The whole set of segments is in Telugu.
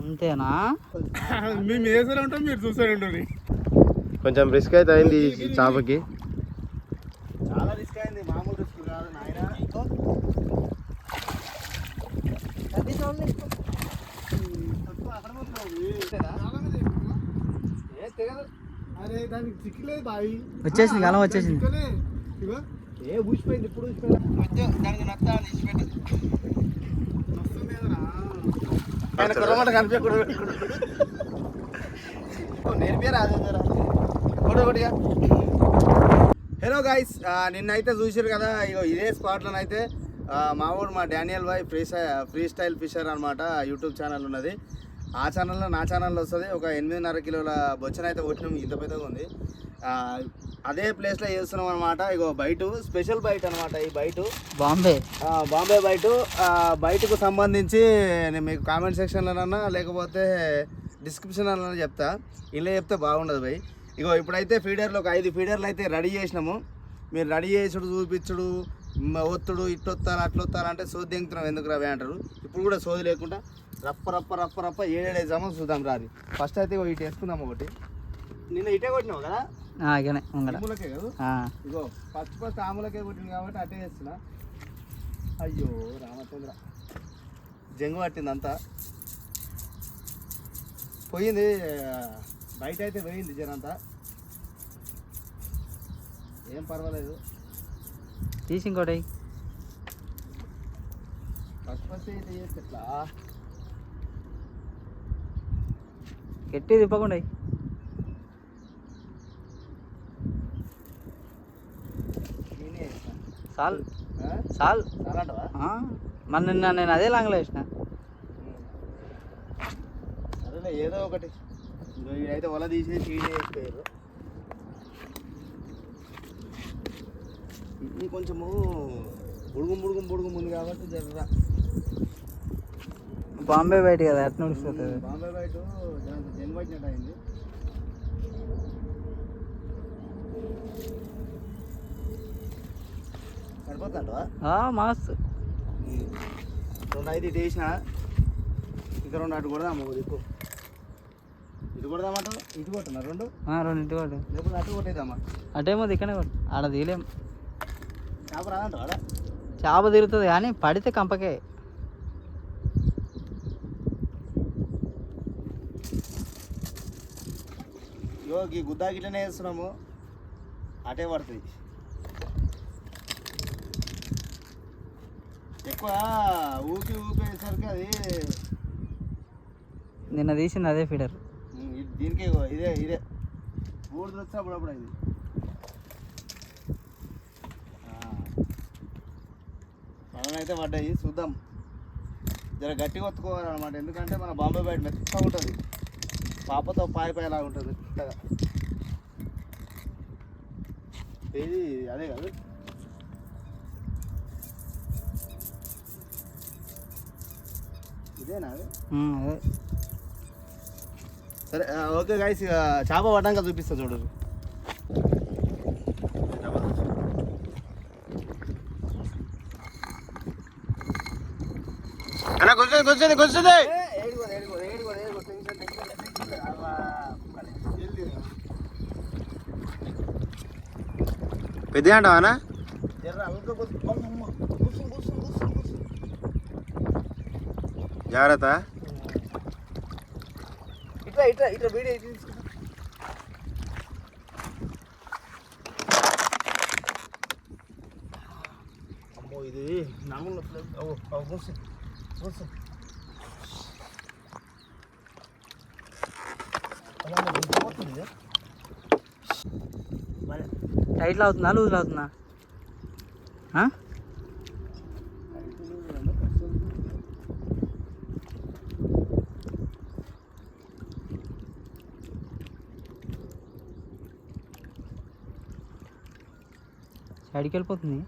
అంతేనా? మేము వేసే ఉంటాం మీరు చూసే ఉంటుంది కొంచెం రిస్క్ అయితే అయింది ఈ చేపకి. చాలా రిస్క్ అయింది మామూలు రిస్క్ కాదు నాయన అరే దానికి చిక్కలేదు బావి వచ్చేసింది కాలం వచ్చేసింది. ఏ ఊసిపోయింది ఇప్పుడు ఊసిపోయింది. దానికి నత్త కుర్రమాట కనిపించకూడదు. హలో గైస్ నిన్నైతే చూసారు కదా ఇగో ఇదే స్పాట్లోనైతే మా ఊరు మా Daniel boy free free style fisher అనమాట యూట్యూబ్ ఛానల్ ఉన్నది. ఆ ఛానల్లో నా ఛానల్లో వస్తుంది. ఒక ఎనిమిదిన్నర కిలోల బొచ్చన అయితే కొట్టినాం. ఇంత పెద్దగా ఉంది. అదే ప్లేస్లో చేస్తున్నాం అనమాట ఇగో బయట స్పెషల్ బయట అనమాట ఈ బయట బాంబే. బాంబే బయట బయటకు సంబంధించి నేను మీకు కామెంట్ సెక్షన్లోనన్నా లేకపోతే డిస్క్రిప్షన్లో చెప్తా. ఇలా చెప్తే బాగుండదు భయ్. ఇగో ఇప్పుడైతే ఫీడర్లు ఒక ఐదు ఫీడర్లు అయితే రెడీ చేసినాము. మీరు రెడీ చేసుడు చూపించుడు. ఒత్తుడు ఇట్టొత్తారు అట్లొత్తారు అంటే సోది దింగుతున్నాం. ఎందుకు రవి అంటారు? ఇప్పుడు కూడా సోది లేకుండా రప్ప రప్ప రప్ప రప్ప ఏడేసామో చూద్దాం రాది. ఫస్ట్ అయితే ఇటు వేసుకుందాం ఒకటి. నిన్న ఇటే కొట్టినావు కదా? ఇకనే ఉంగడ మూలకే కదా? ఇగో ఫస్ట్ ఫస్ట్ ఆములకే కొట్టింది కాబట్టి అటే చేస్తున్నా. అయ్యో రామచంద్ర. జంగు పట్టింది అంతా. పోయింది బయట అయితే పోయింది జనంతా. ఏం పర్వాలేదు. తీసి ఇంకోటి అయితే గట్టి తిప్పకుండా అంటావా? ఆ, మన నిన్న నేను అదే లాంగ్లో వేసిన. ఏదో ఒకటి. ఈడైతే వల తీసేసి కొంచెము బుడుగుం బుడుగుం బుడుగుం ఉంది కాబట్టి జర్ర. బాంబే బయట కదా ఎట్లా నడుస్తుంది బాంబే బయట జంగ్ పట్టినట్టు అయింది. మస్తు. రెండు ఐదు ఇటు వేసిన ఇంకా రెండు అటు కొడదాము దిక్కు ఇటు కొడదామట ఇటు కొట్టున్నా రెండు? ఆ, రెండింటి కొట్టు. లేకపోతే అటు కొట్టేద్దామా? అటేమో దిక్కనే కొట్టు. ఆడ తీయలేం. చేప తిరుగుతుంది కానీ పడితే కంపకే. ఈ గుద్దా గిట్లనే వేస్తున్నాము అటే పడుతుంది. ఎక్కువ ఊపి ఊపేసరికి అది నిన్న తీసింది అదే ఫీడర్. దీనికి ఇదే ఇదే. ఊడిది వచ్చి అప్పుడప్పుడు ఇది. అయితే పడ్డాయి. చూద్దాం. జర గట్టిగా ఒత్తుకోవాలన్నమాట. ఎందుకంటే మన బాంబే బయట మెత్తగా ఉంటుంది. పాపతో పాయ పాయలా ఉంటుంది. మెత్తగా. ఇది అదే కాదు. ఇదేనా అది? సరే ఓకే ఇక చేప పడ్డాక చూపిస్తా చూడు. కూర్చోండి కూర్చోండి పెద్ద అంటావా అన్న? జాగ్రత్త. ఇట్లా ఇట్లా ఇట్లా వీడియో ఇది నమ్ముల ఓ ఓ కూర్చో కూర్చో అలా మరి ఇంత పోతుంది అవుతుందా? లూజ్ అవుతుందా? సైడ్కి వెళ్ళిపోతుంది.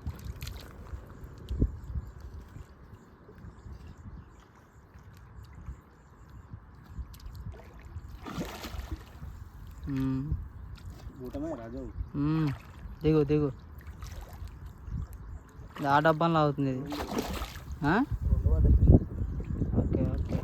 దిగు దిగు. ఆ డబ్బాలో అవుతుంది ఇది ఆ? ఓకే ఓకే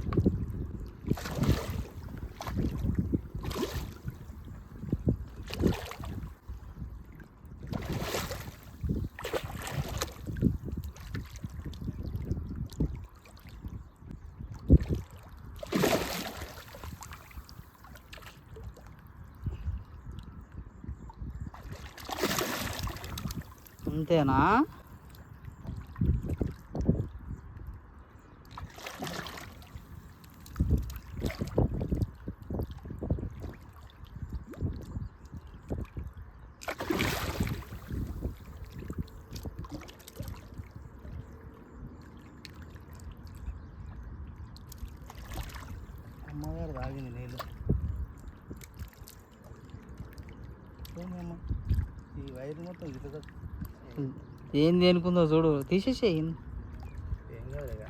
అంతేనా అమ్మగారు తాగింది నీళ్ళు. ఈ వైర్ మొత్తం ఇటుక ఏం దేనికుందో చూడు తీసేసేయి. ఏం కాదు ఇక.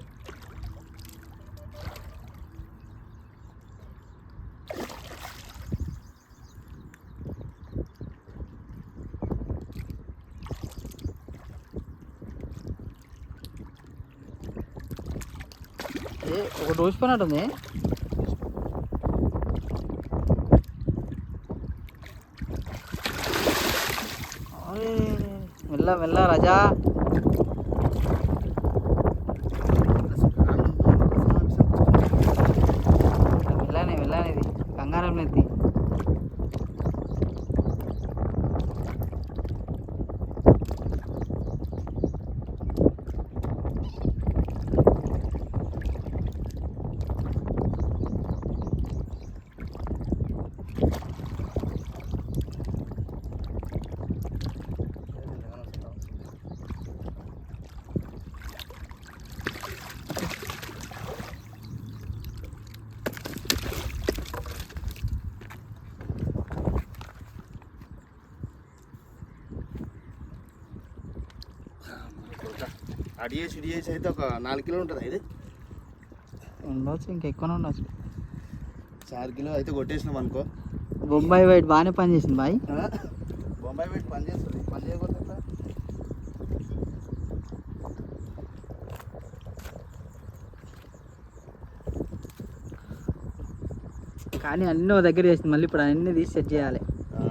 ఏ ఒకటి ఊసిపోయినట్టుంది అరే, మెల్ల మెల్ల రజా మెల్లనే మెల్లనే ఇది కంగారం నెత్తి అడిగేసి ఇడిగేసి అయితే ఒక నాలుగు కిలో ఉంటుంది ఇది. ఉండొచ్చు ఇంకెక్కువనే ఉండొచ్చు. చార్ కిలో అయితే కొట్టేసినాం అనుకో. బొంబాయి వైట్ బాగానే పనిచేసింది బాయ్? బొంబాయి పెట్టి పని చేస్తుంది. పని చేయకపోతే ఎట్లా? కానీ అన్నీ ఓ దగ్గర చేసింది. మళ్ళీ ఇప్పుడు అన్నీ తీసి సెట్ చేయాలి.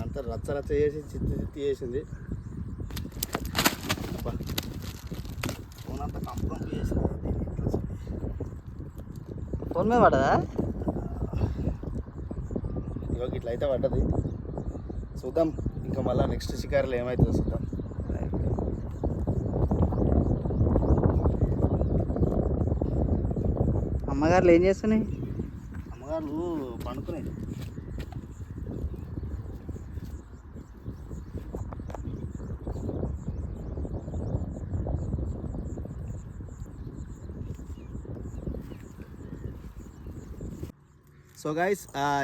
అంతా రచ్చ రచ్చ చేసి చిత్తి చిత్తి చేసింది అబ్బా. ఫోన్ అంతా కంపు కంపు చేసింది దీని ఇంట్లో అసలు. ఫోన్ మీద పడదా? ఇగో ఇట్లా అయితే పడ్డది. చూద్దాం. ఇంకా మళ్ళీ నెక్స్ట్ షికారులు ఏమవుతుందో చూద్దాం. అమ్మగారులు ఏం చేస్తున్నాయి? అమ్మగారు పండుకునేది. సో గాయస్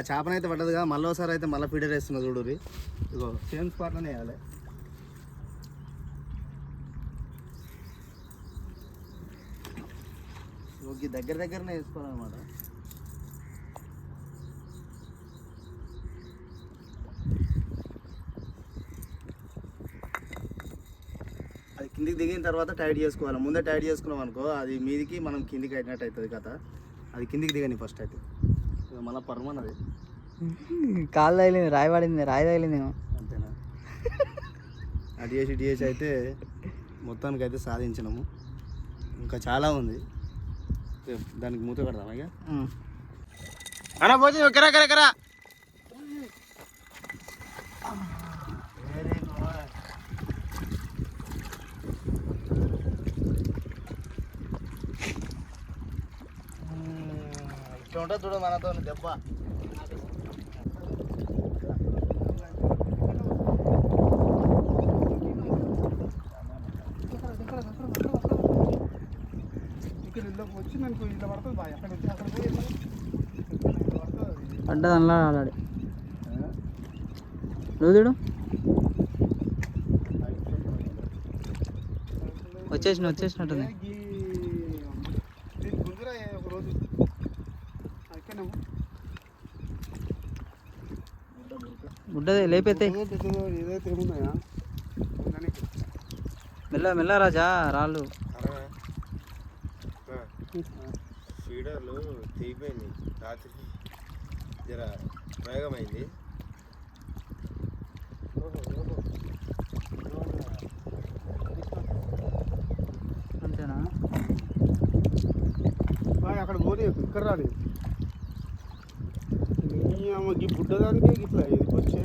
చేపనైతే పడ్డదుగా మళ్ళీ ఒకసారి అయితే మళ్ళీ ఫీడర్ వేస్తున్నా చూడు ఇగో సేమ్ స్పాట్లోనే వేయాలి. ఓకే దగ్గర దగ్గరనే వేసుకోవాలన్నమాట. అది కిందికి దిగిన తర్వాత టైట్ చేసుకోవాలి. ముందే టైట్ చేసుకున్నాం అనుకో అది మీదికి మనం కిందికి అయినట్టు అవుతుంది కథ. అది కిందికి దిగని ఫస్ట్ అయితే. ఇక మళ్ళీ పర్మన్ అది కాలు తగిలింది రాయి పడింది రాయి తగిలిందేమో అంతేనా? అటు చేసి ఇటు చేసి అయితే మొత్తానికి అయితే సాధించినాము. ఇంకా చాలా ఉంది. దానికి మూత కడదాం ఇక. అన్న పోతే కరా కరా కరా ఇట్లా ఉంటుంది చూడ మనతో దెబ్బ ఇక్కడ ఇళ్ళకి వచ్చి నాకు ఇట్లా పడుతుంది బాగా అక్కడ వచ్చి చూడు మనతో దెబ్బ. పడ్డది అందులో ఆడాడు నువ్వు చూడు. వచ్చేసిన వచ్చేసినట్టుంది దీని గుంజురా ఒక రోజు గుడ్డదే లేపైతే. మెల్ల మెల్ల రాజా రాళ్ళు. ఫీడర్లు తెగిపోయింది రాత్రి జర ప్రయోగమైంది అంతేనా? అక్కడ పోనీ ఇక్కడ రాని ఈ ఆమెకి ఇట్లా ఇది వచ్చే.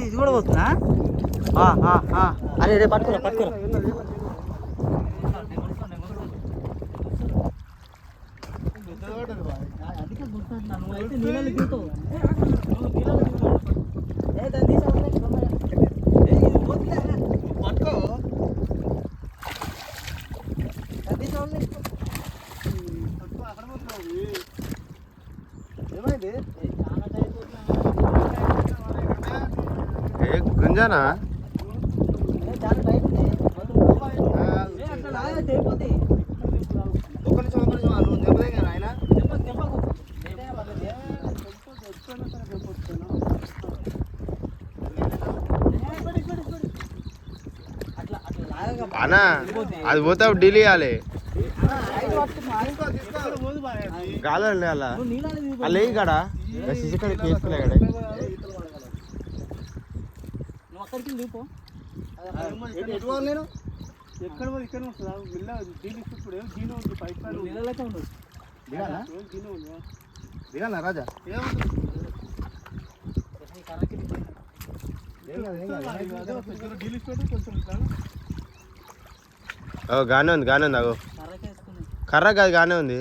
ఇది కూడా పోతుందా? అరే రే పట్టుకురా పట్టుకురా పెద్దదోటది బాయ్ అందుకే గుర్తుంటున్నా నువ్వు అయితే నీళ్ళలో దిగుతావు నువ్వు నీళ్ళలో దిగుతావు ఏ దాన్ని తీసి అవతలకి తొందరగా. ఏ, ఇది పోతుందా? పట్టుకో దాన్ని తీసి అవతలకి. పట్టుకో, అక్కడ పోతున్నావు ఏమైంది ఏ, చాలా గుంజానా ఏ, అది పోతే ఉంది చేయాలి. గాలండి అలా. అలా ఏ కాడ? కేసుకులే అక్కడికి దిగిపో ఎక్కడ ఇక్కడ వస్తుందా మిల్ల దీని ఇప్పుడు? దీని ఉంది పైప్ దిగాలా దీని ఉంది దిగాలా రాజా? గానే ఉంది గానే ఉంది అగో కర్ర కాదు గానే ఉంది.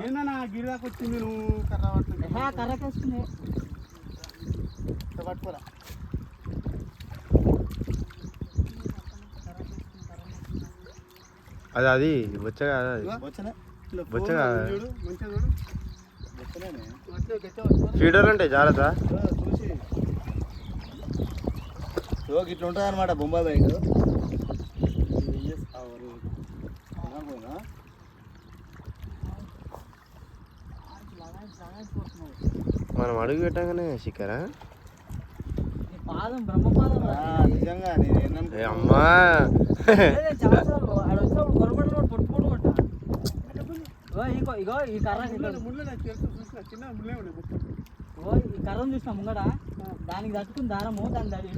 ఏందన్నా గిరిదాకా వచ్చింది నువ్వు? కర్ర కర్రకి వేసుకుని పట్టుకోరా. అది అది బొచ్చ కాదు అది గట్టిగా పట్టుకో. ఫీడర్ అంటే జాగ్రత్త. ఇట్లా ఉంటుంది అనమాట బొంబాయి బైక్ మనం అడుగు పెట్టగానే చిక్కరా నీ పాదం బ్రహ్మపాదం రా. నిజంగా నేను ఏ ఏమనుకున్నా అమ్మా అదే చాలాసార్లు ఆడ వచ్చినప్పుడు కొనబడి కూడా పొట్టు పొట్టు కొట్టా ఇగో ఇగో ఇగో ఈ కర్ర చూసిన ముంగడ దానికి తట్టుకుని దారము దాని దాని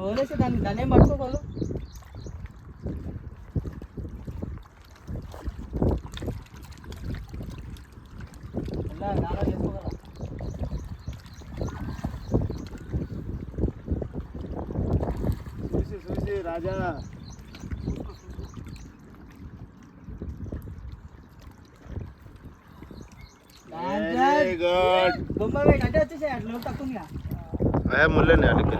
వదిలేసి దాన్ని దాన్ని ఏం పట్టుకోగలరు ఇలా గాలా చేసుకోగలరా చూసి చూసి రాజా ముళ్ళండి అడుగుని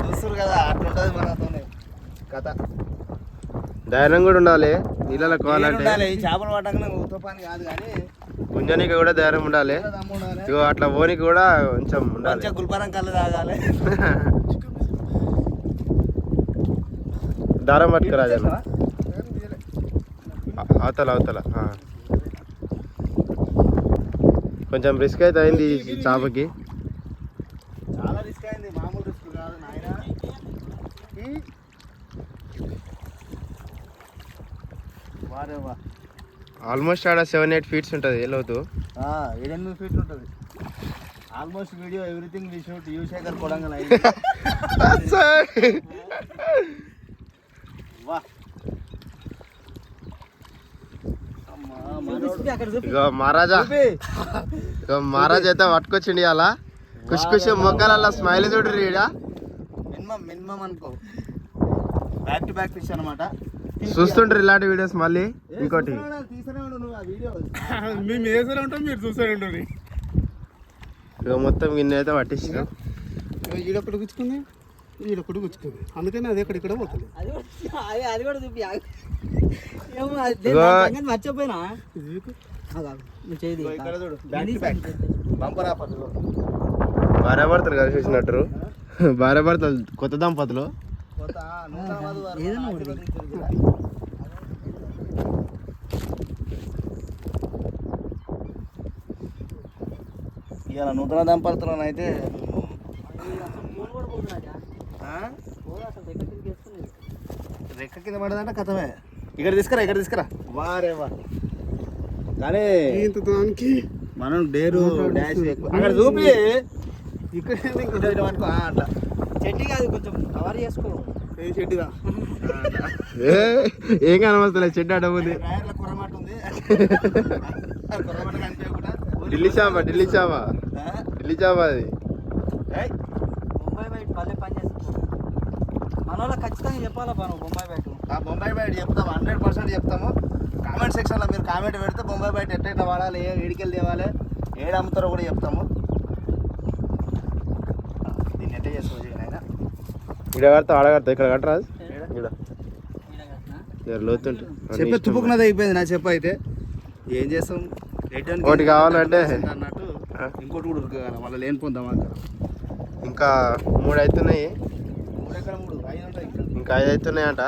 చూస్తారు కదా అట్లుంటది మనతోనే. కథ. ధైర్యం కూడా ఉండాలి. నీళ్ళలో కోవాలంటే చేపలు ఉత్త పని కాదు కానీ గుంజనికి కూడా ధైర్యం ఉండాలి. ఇగో అట్లా పోనీకి కూడా కొంచెం ఉండాలి. గుల్బరం కళ్ళు తాగాలి. దారం. అవతల అవతల. కొంచెం రిస్క్ అయితే అయింది ఈ చేపకి చాలా రిస్క్ అయింది మామూలు రిస్క్ కాదు నాయన వారే వా ఆల్మోస్ట్ ఆడ సెవెన్ ఎయిట్ ఫీట్స్ ఉంటుంది లోతు? ఏడెనిమిది ఫీట్లు ఉంటుంది. Almost video everything we shoot you Shekhar Kodangal మహారాజా. మహారాజా అయితే పట్టుకొచ్చిండి అలా ఖుషి ఖుషి మొక్కల స్మైల్ చూడరు ఈడ. మినిమం మినిమం అనుకో. బ్యాక్ టు బ్యాక్ ఫిష్ అనమాట చూస్తుంటారు ఇలాంటి వీడియోస్ మళ్ళీ ఇంకోటి. మేము వేసే ఉంటాం మీరు చూసే ఉంటుంది ఇక మొత్తం గిన్నె అయితే పట్టించిన. ఈడొక్కటి గుచ్చుకుంది ఈడ కొడుకు వచ్చుకుంది అందుకని అది ఎక్కడ ఇక్కడ పోతుంది. అది కూడా అది అది కూడా చూపి మర్చిపోయినా? ఇక్కడ భర్తలు కలిసి వచ్చినట్టు. భార్య భర్తలు కొత్త దంపతులు. ఏదైనా ఒకటి. ఇవాళ నూతన దంపతులను అయితే. రెక్క కింద పడదంటే కథమే. ఇక్కడ తీసుకురా ఇక్కడ తీసుకురా. వారే వా. కానీ ఇంత దానికి మనం డేరు డాష్ అక్కడ చూపి. ఇక్కడ అట్లా. చెట్టు కాదు కొంచెం కవర్ చేసుకో. ఏ. ఏ ఏం కనవస్తలే చెడ్డ అడవుంది కుర్రమాట ఉంది. కనిపించకుండా ఢిల్లీ చాప ఢిల్లీ చాప? ఢిల్లీ చాప అది. ఏయ్, బొంబాయి బయట పని చేస్తుంది. మన వాళ్ళకి ఖచ్చితంగా చెప్పాలా బొంబాయి బయట? ఆ బొంబాయి బయట చెప్తాము హండ్రెడ్ పర్సెంట్ చెప్తాము. కామెంట్ సెక్షన్లో మీరు కామెంట్ పెడితే బొంబాయి బయట ఎట్లా వాడాలి ఏ ఏడికెళ్ళి తేవాలి ఏడు అమ్ముతారో కూడా చెప్తాము. దీన్ని ఎట్లా చేసుకోవచ్చు? ఇక్కడ కడతా ఆడ కడతా ఇక్కడ కట్టరాదు ఇక్కడ లోతుంటే. చెప్పే తుప్పుకున్నది అయిపోయింది నా చెప్పు అయితే. ఏం చేస్తాం? ఒకటి కావాలంటే. అన్నట్టు? ఇంకోటి కూడా ఉరకగల మళ్ళీ లేని పొందాం ఇంకా మూడు అవుతున్నాయి ఐదు ఇంకా. ఐదు అవుతున్నాయంట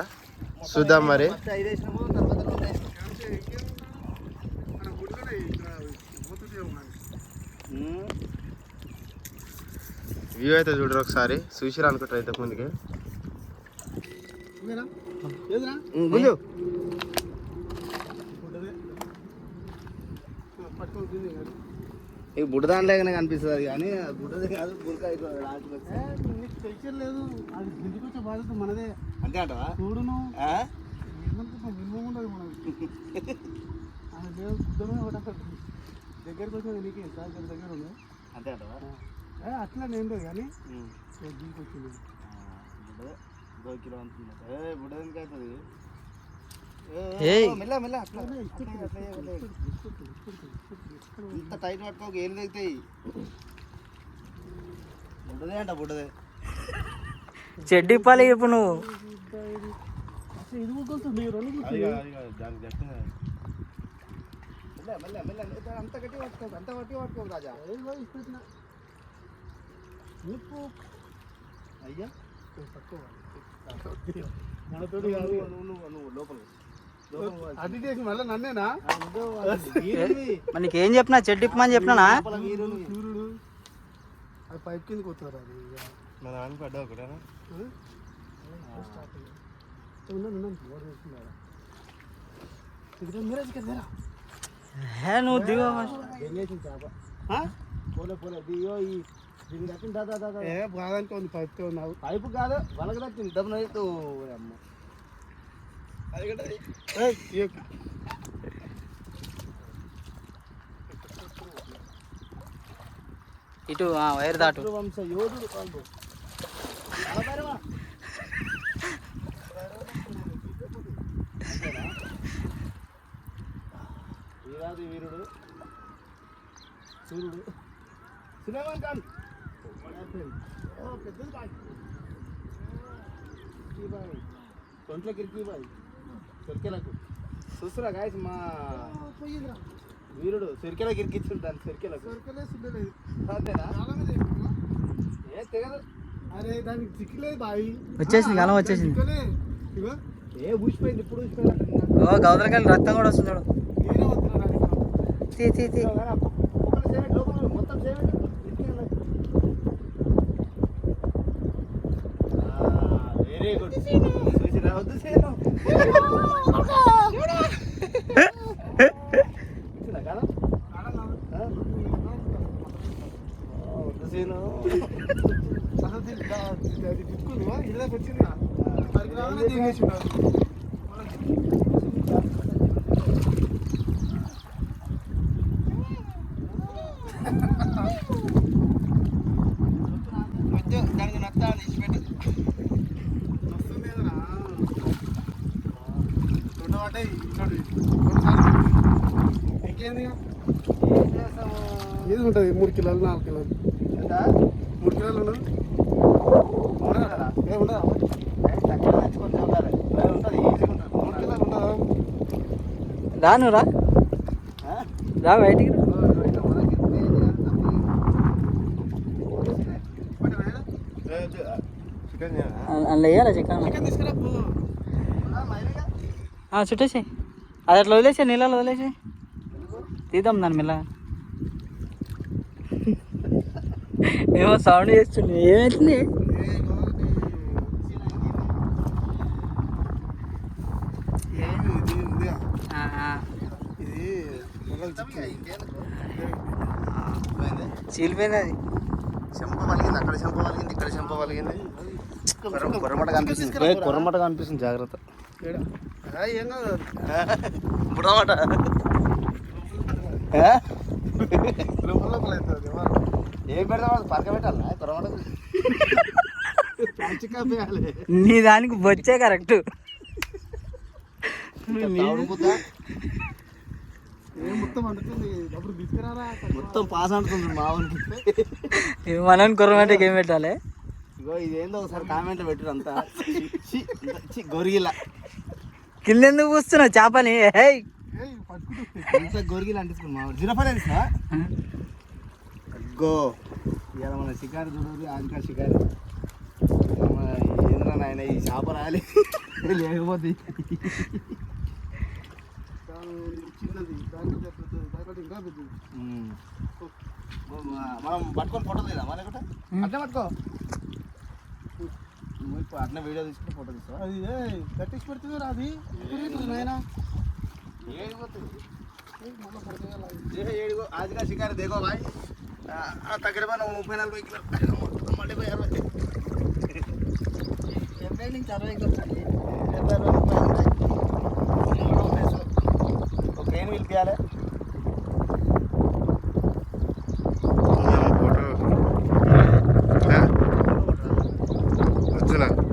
చూద్దాం మరి ఫస్ట్ ఐదు వేసినాము తర్వాత రెండు వేసినాము. మన గుడిలోనే ఇక్కడ పోతుంది ఏమో మరి. ఉమ్. వ్యూ అయితే చూడరు ఒకసారి. చూసిరా అనుకుంటారు ఇంతకు ముందుకి. కానీ. ఈ బుడ్డ దాంట్లోనే కనిపిస్తుంది అది కానీ బుడ్డది కాదు నీకు టెన్షన్ లేదు. అది ఇంటికి వచ్చే బాధ్యత మనదే? అంతే అంటవా? చూడు నువ్వు ఆ? ఏమనుకుంటున్నావు మినిమం ఉండదు గుడ్డమే ఒకటి దగ్గరికి వచ్చినది నీకే సార్ దగ్గర ఉంది. అంతే అంటవా? అట్లా నేను లేదు కానీ దీనికి వచ్చింది. కిలో ఎందుకు అవుతుంది. ఇంత టైట్ పట్టుకోక ఏం తెగుతాయి? బుడ్డదే అంట బుడ్డదే. చెడ్డు ఇప్పాలి ఇప్పుడు నువ్వు. అంత గట్టి పట్టుకోకు అంత గట్టి పట్టుకోకు రాజా. నిప్పు అయ్యా తక్కువ కాదు నువ్వు లోపల అది చేసి మళ్ళీ నన్నేనా మరి నీకేం చెప్పినా? చెడ్డు ఇప్పమని సూర్యుడు అది పైప్ కిందకి వస్తారు అది? నాన్న పడ్డా ఒకటేనా? కదా నువ్వు దిగో. ఏం? పోలే పోలే దిగో ఈ దీనికి దక్కింది దాదా దాదా ఏ బాగానికి ఉంది పైప్ ఉన్నావు. పైపు కాదు వాళ్ళకి దక్కింది డబ్బులు అయితే అమ్మ. ఇటు ఆ, వైర్ దాటు. వంశ యోధుడు నలభైరవా? వీరాది వీరుడు సూర్యుడు. సులేమాన్ ఖాన్ ఓ, పెద్దది బాయ్. సొరికెలకు చూస్తురా గాయస్ మా. వీరుడు సొరికెలకు సరుకులే సుడ్డలేదు. అంతేనా. ఏ తెగదు అరే దానికి చిక్కలేదు బాయ్ వచ్చేసింది కాలం వచ్చేసింది ఏ ఊసిపోయింది ఇప్పుడు ఊసిపోయింది ఓ గౌదలకాయలు రక్తం కూడా వస్తుంది చూడు. తీ తీ తీ ఒకటి సేవెంట్ లోపల మొత్తం సేవెంట్ వెరీ గుడ్ చూసి రావద్దు సేను ఇచ్చిందా కదా ఆ? ఆ, వద్దు సేను అసలు దీనికి దా- ఇది- అది తిప్పుకుందా? ఇది దాకా వచ్చింది మరి రాగానే దీన్ని వేసిండు. కొంచెం దానికి నచ్చా ఇచ్చిపెట్టి వస్తుంది కదరా. చూడబట్టే చూడు. ఇంకేంది ఇక? ఏం చేస్తాము ఇది ఉంటుంది మూడు కిలోలు నాలుగు కిలోలు? మూడు కిలోలు ఏ ఉండదా రాను రా? రా బయటికి అందులో వేయాలా చికెన్? చుట్టేసి అది అట్లా వదిలేసే నీళ్ళలో వదిలేసి తీద్దాం దాని మెల్ల ఏమో సౌండ్ చేస్తుంది ఏమైతుంది? చీలిపోయింది అది చెంప పలిగింది అక్కడ చెంప పలిగింది ఇక్కడ చెంప పలిగింది కనిపిస్తుంది. పోయి కొర్రమట కనిపిస్తుంది జాగ్రత్త. ఏడా? ఆ, ఏం కాదు బుడమట. లోపల లోపల అవుతుంది ఏం పెడతాం పరక పెట్టాలా? వేయాలి నీ దానికి బొచ్చే కరెక్ట్. మొత్తం అంటుంది అప్పుడు తీసుకురారా? మొత్తం పాస్ అంటుంది మా ఊరికి మనం కుర్రమంటే ఏం పెట్టాలి? ఇగో ఇదేందో ఒకసారి కామెంట్లో పెట్టారు అంతా. గొరిగిల. కింద ఎందుకు పూస్తున్నావు చేపని గొరిగిల అంటించుకుని మా జీరో ఫైవ్ తెలుసా గో ఇవాళ మన షికారు చూడరు ఆంకా షికారు మన ఏంద్రా నాయన ఈ చేప రాలి లేకపోతే చిన్నది ఇంకా పెద్దది. మనం పట్టుకొని ఫోటో తీద్దామా లేకుంటే అట్లే పట్టుకో నువ్వు ఇప్పుడు అట్లే వీడియో తీసుకుని ఫోటో తీస్తావా అది కట్టించి పెడుతుంది రా అది ఇప్పుడు నాయన ये ఏడుగో ఆజ్గా షికారు దేగో భాయ్ తగ్గర ముప్పై నలభై కిలో మళ్ళీ పోయి అరవై. డెబ్బై నుంచి అరవైకి వస్తుంది డెబ్బై అరవై ముప్పై ఒక ఏం పిలిపియాలి? వచ్చిన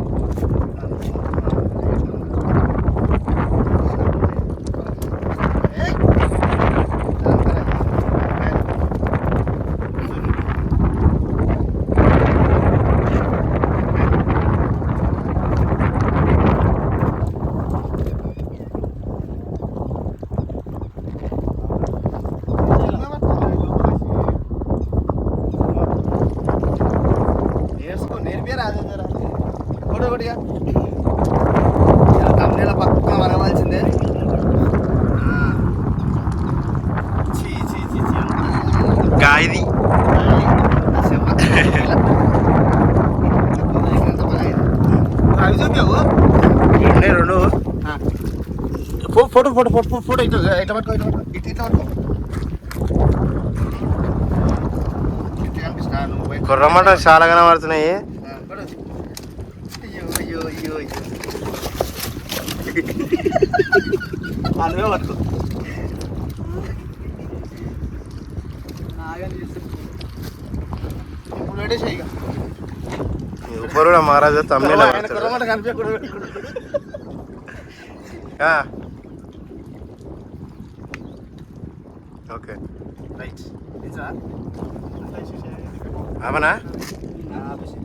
ఫోటో ఫోటో ఫోటో ఫోటో ఇట్లా ఇట్లా పట్టుకో ఇట్లా పట్టుకో. ఇట్లా ఇట్లా పట్టుకో. కుర్రమాట చాలా కనబడుతున్నాయి. ఇప్పుడు కూడా మహారాజా తమ్మిళ కనిపించకూడదు. ఓకే రైట్ నిజమా అవనా ఆ, ఆపేసి.